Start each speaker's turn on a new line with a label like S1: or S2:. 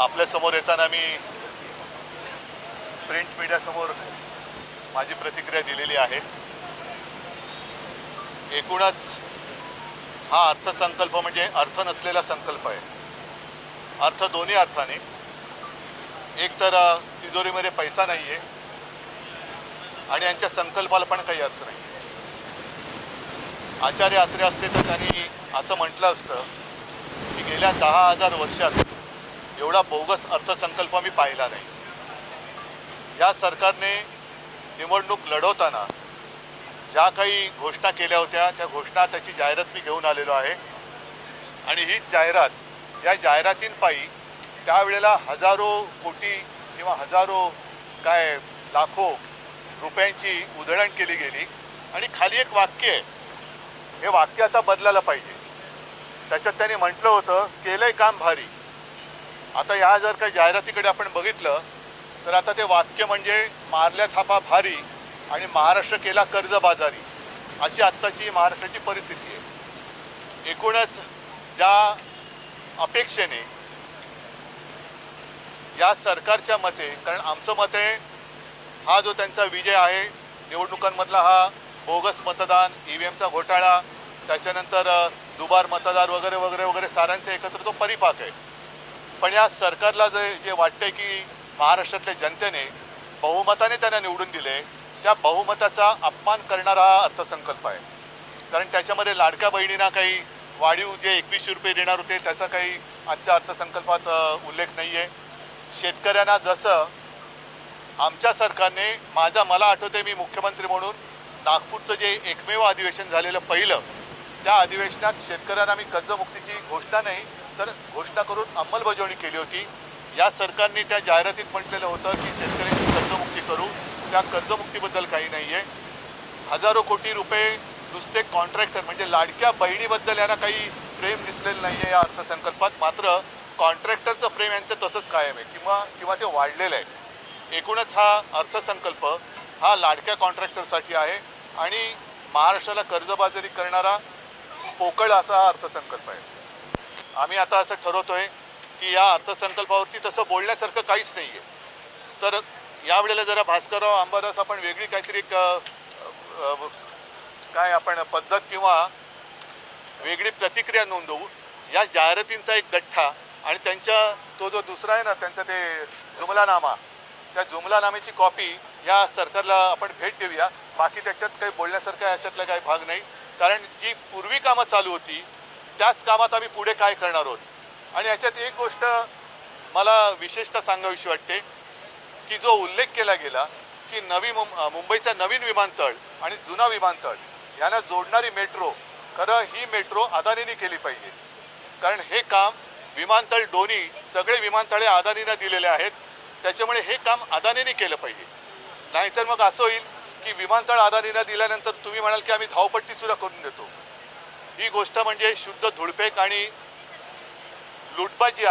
S1: आपल्यासमोर येताना मी प्रिंट मीडियासमोर माझी प्रतिक्रिया दिलेली आहे. एकूणच हा अर्थसंकल्प म्हणजे अर्थ नसलेला संकल्प आहे. अर्थ दोन्ही अर्थाने. एक तर तिजोरीमध्ये पैसा नाही आहे आणि यांच्या संकल्पाला पण काही अर्थ नाही आचार्य आत्रे असते तर त्यांनी असं म्हटलं असतं की गेल्या दहा हजार वर्षात एवढा बोगस अर्थसंकल्प मी पाहिला नाही. या सरकारने निवडणूक लढवताना ज्या काही घोषणा केल्या होत्या त्या घोषणा त्याची जाहिरात मी घेऊन आलेलो आहे. आणि ही जाहिरात या जाहिरातींपायी त्यावेळेला हजारो कोटी किंवा हजारो काय लाखो रुपयांची उधळण केली गेली. आणि खाली एक वाक्य आहे. हे वाक्य आता बदलायला पाहिजे. त्याच्यात त्यांनी म्हटलं होतं केलंय काम भारी. आता या जर काही जाहिरातीकडे आपण बघितलं तर आता ते वाक्य म्हणजे मारल्या थापा भारी आणि महाराष्ट्र केला कर्जबाजारी अशी आत्ताची महाराष्ट्राची परिस्थिती आहे. एकूणच ज्या अपेक्षेने या सरकारच्या मते कारण आमचं मत आहे हा जो त्यांचा विजय आहे निवडणुकांमधला हा बोगस मतदान ई व्ही एमचा घोटाळा त्याच्यानंतर दुबार मतदार वगैरे वगैरे वगैरे सारांचा एकत्र तो परिपाक आहे. पण या सरकारला जे जे वाटते की महाराष्ट्रातल्या जनतेने बहुमताने त्यांना निवडून दिले त्या बहुमताचा अपमान करणारा हा अर्थसंकल्प आहे. कारण त्याच्यामध्ये लाडक्या बहिणींना काही वाढीव जे एकवीसशे रुपये देणार होते त्याचा काही आजच्या अर्थसंकल्पात उल्लेख नाही आहे शेतकऱ्यांना जसं आमच्या सरकारने माझा मला आठवते मी मुख्यमंत्री म्हणून नागपूरचं जे एकमेव अधिवेशन झालेलं पहिलं त्या अधिवेशनात शेतकऱ्यांना आम्ही कर्जमुक्तीची घोषणा नाही तर घोषणा करून अंमलबजावणी केली होती. या सरकारने त्या जाहिरातीत म्हटलेलं होतं की शेतकऱ्यांची कर्जमुक्ती करू. त्या कर्जमुक्तीबद्दल काही नाही आहे हजारो कोटी रुपये नुसते कॉन्ट्रॅक्टर म्हणजे लाडक्या बहिणीबद्दल यांना काही प्रेम दिसलेलं नाही आहे या अर्थसंकल्पात. मात्र कॉन्ट्रॅक्टरचं प्रेम यांचं तसंच कायम आहे किंवा किंवा ते वाढलेलं आहे. एकूणच हा अर्थसंकल्प हा लाडक्या कॉन्ट्रॅक्टरसाठी आहे. आणि महाराष्ट्राला कर्जबाजारी करणारा पोकळ असा हा अर्थसंकल्प आहे. आम्ही आता असं ठरवतोय की या अर्थसंकल्पावरती तसं बोलण्यासारखं काहीच नाही आहे तर यावेळेला जरा भास्करराव अंबादास आपण वेगळी काहीतरी एक काय आपण पद्धत किंवा वेगळी प्रतिक्रिया नोंदवू. या जाहिरातींचा एक गठ्ठा आणि त्यांच्या तो जो दुसरा आहे ना त्यांचा ते जुमलानामा त्या जुमलानाम्याची कॉपी या सरकारला आपण भेट देऊया. बाकी त्याच्यात काही बोलण्यासारखं याच्यातला काही भाग नाही. कारण जी पूर्वी कामं चालू होती त्याच कामात आम्ही पुढे काय करणार आहोत? आणि याच्यात एक गोष्ट मला विशेषतः सांगावीशी वाटते की जो उल्लेख केला गेला की नवी मुंबईचा नवीन विमानतळ आणि जुना विमानतळ यांना जोडणारी मेट्रो खरं ही मेट्रो अदानीने केली पाहिजे. कारण हे काम विमानतळ दोन्ही सगळे विमानतळे अदानीनं दिलेले आहेत त्याच्यामुळे हे काम अदानीने केलं पाहिजे. नाहीतर मग असं होईल की विमानतळ अदानीनं दिल्यानंतर तुम्ही म्हणाल की आम्ही धावपट्टी सुद्धा करून देतो. ही गोष्ट म्हणजे शुद्ध धुळपेक आणि लुटबाजी आहे.